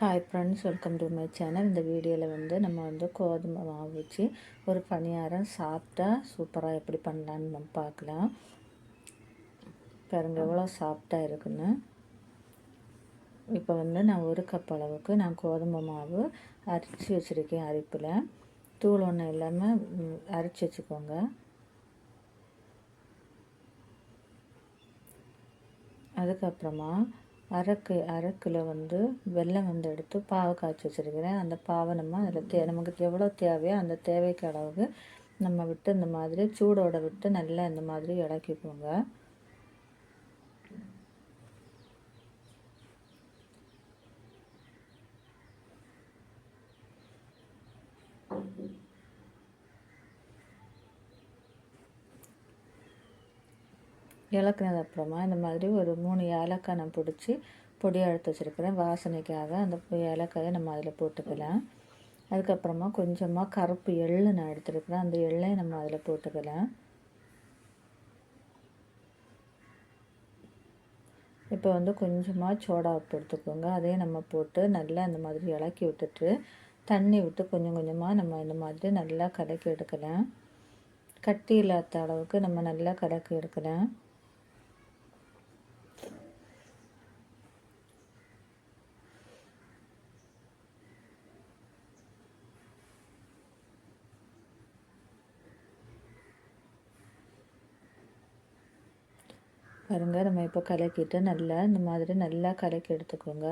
Hi friends welcome to my channel இந்த வீடியோவில் வந்து நம்ம வந்து கோதுமை மாவு வச்சு ஒரு பணியாரம் சாப்பிட்டா சூப்பராக எப்படி பண்ணலான்னு நம்ம பார்க்கலாம். பாருங்கள் எவ்வளோ சாஃப்டாக இருக்குன்னு. இப்போ வந்து நான் ஒரு கப் அளவுக்கு நான் கோதுமை மாவு அரிச்சு வச்சுருக்கேன் அரிப்பில். தூள் ஒன்றும் இல்லாமல் அரிச்சு வச்சுக்கோங்க. அதுக்கப்புறமா அரைக்கு அரைக்கில் வந்து வெள்ளம் வந்து எடுத்து பாவை காய்ச்சி வச்சுருக்கிறேன். அந்த பாவை நம்ம அதில் தே நமக்கு எவ்வளோ தேவையோ அந்த தேவைக்கு அளவுக்கு நம்ம விட்டு இந்த மாதிரி சூடோட விட்டு நல்லா இந்த மாதிரி இறக்கிக்கோங்க. இலக்குனது அப்புறமா இந்த மாதிரி ஒரு மூணு ஏலக்காய் நான் பிடிச்சி பொடியாக எடுத்து வச்சுருக்கிறேன். வாசனைக்காக அந்த ஏலக்காயை நம்ம அதில் போட்டுக்கலாம். அதுக்கப்புறமா கொஞ்சமாக கருப்பு எள்ளு நான் எடுத்துருக்கிறேன். அந்த எள்ளையும் நம்ம அதில் போட்டுக்கலாம். இப்போ வந்து கொஞ்சமாக சோடா உப்பு எடுத்துக்கோங்க. அதையும் நம்ம போட்டு நல்லா இந்த மாதிரி இலக்கி விட்டுட்டு தண்ணி விட்டு கொஞ்சம் கொஞ்சமாக நம்ம இந்த மாதிரி நல்லா கலக்கி எடுக்கலாம். கட்டி இல்லாத அளவுக்கு நம்ம நல்லா கலக்கி எடுக்கலாம். பாருங்கள் நம்ம இப்போ கலக்கிட்டு நல்லா இந்த மாதிரி நல்லா கலக்கி எடுத்துக்கோங்க.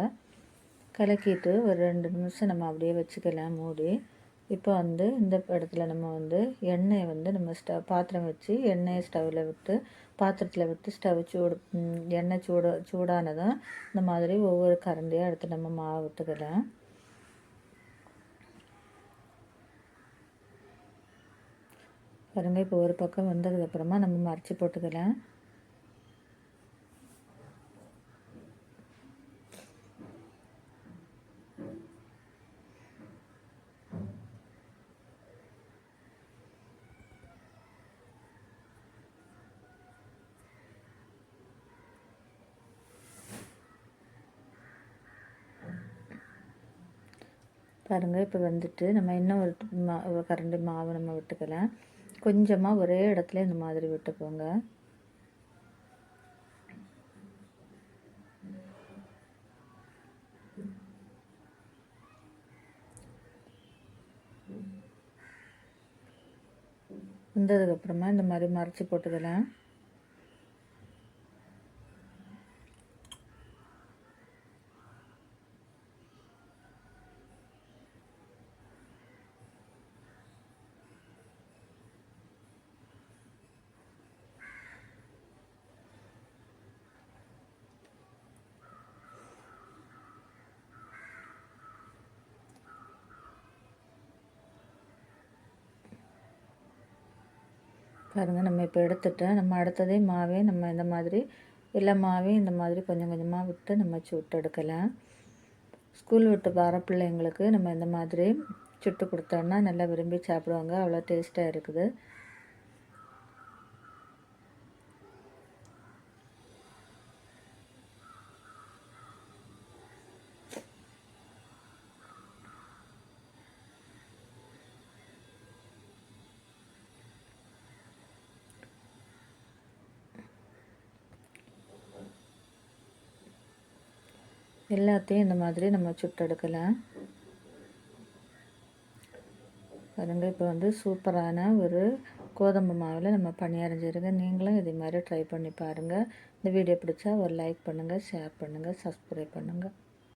கலக்கிட்டு ஒரு ரெண்டு நிமிஷம் நம்ம அப்படியே வச்சுக்கலாம் மூடி. இப்போ வந்து இந்த இடத்துல நம்ம வந்து எண்ணெயை வந்து நம்ம ஸ்டவ் பாத்திரம் வச்சு எண்ணெயை ஸ்டவ்வில் விட்டு பாத்திரத்தில் விட்டு ஸ்டவ் சூடு எண்ணெய் சூடு சூடானதும் இந்த மாதிரி ஒவ்வொரு கரண்டியாக எடுத்து நம்ம மாவு விட்டுக்கலாம் பாருங்கள் இப்போ ஒரு பக்கம் வந்ததுக்கப்புறமா நம்ம மறைச்சி போட்டுக்கலாம் பாருங்கள் இப்போ வந்துட்டு நம்ம இன்னும் ஒரு மா கரண்டி மாவு நம்ம விட்டுக்கலாம் கொஞ்சமாக ஒரே இடத்துல இந்த மாதிரி விட்டுக்கோங்க. வந்ததுக்கப்புறமா இந்த மாதிரி மறைச்சி போட்டுக்கலாம் பாருங்கள் நம்ம இப்போ எடுத்துட்டேன் நம்ம அடுத்ததே மாவே நம்ம இந்த மாதிரி எல்லா மாவையும் இந்த மாதிரி கொஞ்சம் கொஞ்சமாக விட்டு நம்ம சுட்டு எடுக்கலாம். ஸ்கூல் விட்டு வர பிள்ளைங்களுக்கு நம்ம இந்த மாதிரி சுட்டு கொடுத்தோன்னா நல்லா விரும்பி சாப்பிடுவாங்க. அவ்வளோ டேஸ்ட்டாக இருக்குது. எல்லாத்தையும் இந்த மாதிரி நம்ம சுட்டெடுக்கலாம். பாருங்கள் இப்போ வந்து சூப்பரான ஒரு கோதம்பு மாவில் நம்ம பணியாரஞ்சிருங்க நீங்களும் இதே மாதிரி ட்ரை பண்ணி பாருங்கள் இந்த வீடியோ பிடிச்சா ஒரு லைக் பண்ணுங்கள் ஷேர் பண்ணுங்கள் சப்ஸ்கிரைப் பண்ணுங்கள்